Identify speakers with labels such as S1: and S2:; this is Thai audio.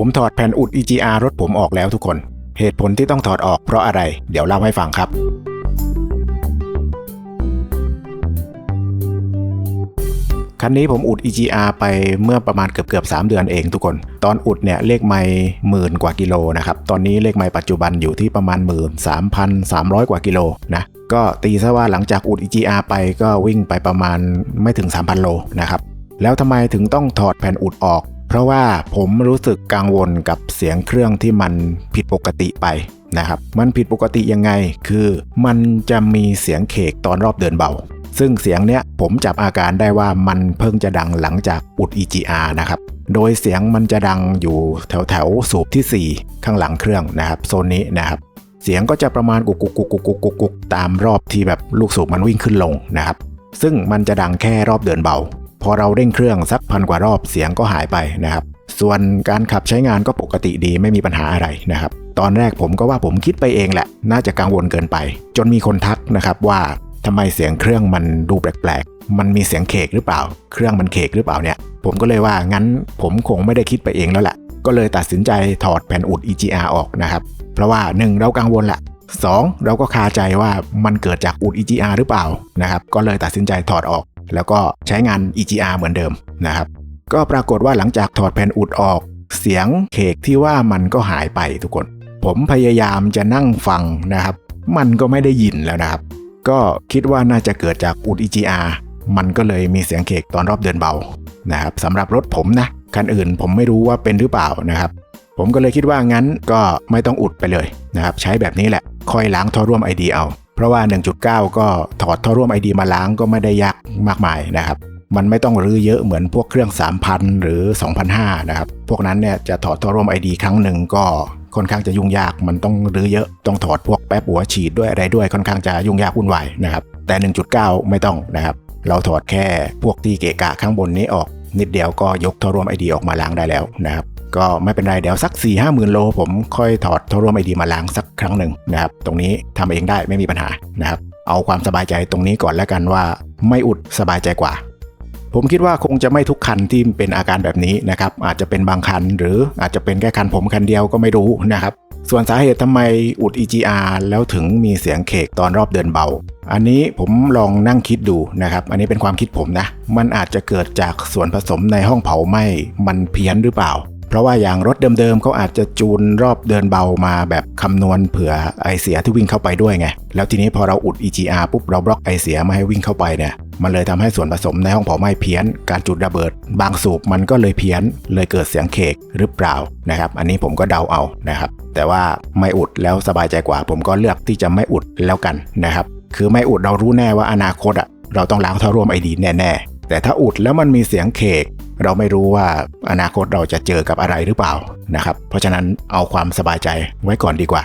S1: ผมถอดแผ่นอุด EGR รถผมออกแล้วทุกคน เหตุผลที่ต้องถอดออกเพราะอะไร เดี๋ยวเล่าให้ฟังครับคันนี้ผมอุด EGR ไปเมื่อประมาณเกือบเกือบ3เดือนเองทุกคน ตอนอุดเนี่ยเลขไม่หมื่นกว่ากิโลนะครับ ตอนนี้เลขไม่ปัจจุบันอยู่ที่ประมาณหมื่นสามพันสามร้อยกว่ากิโลนะ ก็ตีซะว่าหลังจากอุด EGR ไปก็วิ่งไปประมาณไม่ถึง 3,000 โลนะครับ แล้วทำไมถึงต้องถอดแผ่นอุดออก ราะว่าผมรู้สึกกังวลกับเสียงเครื่องที่มันผิดปกติไปนะครับ มันผิดปกติยังไง คือมันจะมีเสียงเคกตอนรอบเดินเบา ซึ่งเสียงเนี้ยผมจับอาการได้ว่ามันเพิ่งจะดังหลังจากอุด EGR นะครับ โดยเสียงมันจะดังอยู่แถวแถวสูบที่ 4 ข้างหลังเครื่องนะครับโซนนี้นะครับ เสียงก็จะประมาณกุกกุกกุกกุกกุกกุกกุกตามรอบที่แบบลูกสูบมันวิ่งขึ้นลงนะครับ ซึ่งมันจะดังแค่รอบเดินเบา พอเราเร่งเครื่องสักพันกว่ารอบเสียงก็หายไปนะครับ ส่วนการขับใช้งานก็ปกติดีไม่มีปัญหาอะไรนะครับ ตอนแรกผมก็ว่าผมคิดไปเองแหละ น่าจะกังวลเกินไป จนมีคนทักนะครับว่าทำไมเสียงเครื่องมันดูแปลกๆ มันมีเสียงเคกหรือเปล่า เครื่องมันเคกหรือเปล่าเนี่ย ผมก็เลยว่างั้นผมคงไม่ได้คิดไปเองแล้วแหละก็เลยตัดสินใจถอดแผ่นอุด EGR ออกนะครับ เพราะว่า 1 เรากังวลแหละ 2 เราก็คาใจว่ามันเกิดจากอุด EGR หรือเปล่านะครับ ก็เลยตัดสินใจถอดออก แล้วก็ใช้งาน EGR เหมือนเดิมนะครับ ก็ปรากฏว่าหลังจากถอดแผ่นอุดออก เสียงเคกที่ว่ามันก็หายไปทุกคน ผมพยายามจะนั่งฟังนะครับ มันก็ไม่ได้ยินแล้วนะครับ ก็คิดว่าน่าจะเกิดจากอุด EGR มันก็เลยมีเสียงเคกตอนรอบเดินเบานะครับสำหรับรถผมนะคันอื่นผมไม่รู้ว่าเป็นหรือเปล่านะครับ ผมก็เลยคิดว่างั้นก็ไม่ต้องอุดไปเลยนะครับ ใช้แบบนี้แหละค่อยล้างท่อร่วม ID เอา เพราะว่า 1.9 ก็ถอดท่อร่วม ID มาล้างก็ไม่ได้ยากมากมายนะครับมันไม่ต้องรื้อเยอะเหมือนพวกเครื่อง 3,000 หรือ 2,500 นะครับ พวกนั้นเนี่ยจะถอดท่อร่วม ID ครั้งหนึ่งก็ค่อนข้างจะยุ่งยาก มันต้องรื้อเยอะ ต้องถอดพวกแป๊บหัวฉีดด้วยอะไรด้วยค่อนข้างจะยุ่งยากวุ่นวายนะครับ แต่ 1.9 ไม่ต้องนะครับ เราถอดแค่พวกที่เกะกะข้างบนนี้ออก นิดเดียวก็ยกท่อร่วม ID ออกมาล้างได้แล้วนะครับ ก็ไม่เป็นไรเดี๋ยวสัก4 5หมื่นโล ผมค่อยถอดท่อร่วม ID มาล้างสักครั้งหนึ่งนะครับตรงนี้ทำเองได้ไม่มีปัญหานะครับเอาความสบายใจตรงนี้ก่อนแล้วกันว่า ไม่อุดสบายใจกว่า ผมคิดว่าคงจะไม่ทุกคันที่เป็นอาการแบบนี้นะครับอาจจะเป็นบางคัน หรืออาจจะเป็นแค่คันผมคันเดียวก็ไม่รู้นะครับส่วนสาเหตุทำไมอุด EGR แล้วถึงมีเสียงเคกตอนรอบเดินเบา อันนี้ผมลองนั่งคิดดูนะครับ อันนี้เป็นความคิดผมนะ มันอาจจะเกิดจากส่วนผสมในห้องเผาไหม้มันเพี้ยนหรือเปล่า เพราะว่าอย่างรถเดิมๆเขาอาจจะจูนรอบเดินเบามาแบบคำนวณเผื่อไอเสียที่วิ่งเข้าไปด้วยไง แล้วทีนี้พอเราอุด EGR ปุ๊บเราบล็อกไอเสียไม่ให้วิ่งเข้าไปเนี่ย มันเลยทำให้ส่วนผสมในห้องเผาไหม้เพี้ยน การจุดระเบิด บางสูบมันก็เลยเพี้ยน เลยเกิดเสียงเคกหรือเปล่านะครับ อันนี้ผมก็เดาเอานะครับ แต่ว่าไม่อุดแล้วสบายใจกว่า ผมก็เลือกที่จะไม่อุดแล้วกันนะครับ คือไม่อุดเรารู้แน่ว่าอนาคตอะเราต้องล้างท่อร่วมไอดีแน่ๆแต่ถ้าอุดแล้วมันมีเสียงเคก เราไม่รู้ว่าอนาคตเราจะเจอกับอะไรหรือเปล่านะครับ เพราะฉะนั้นเอาความสบายใจไว้ก่อนดีกว่า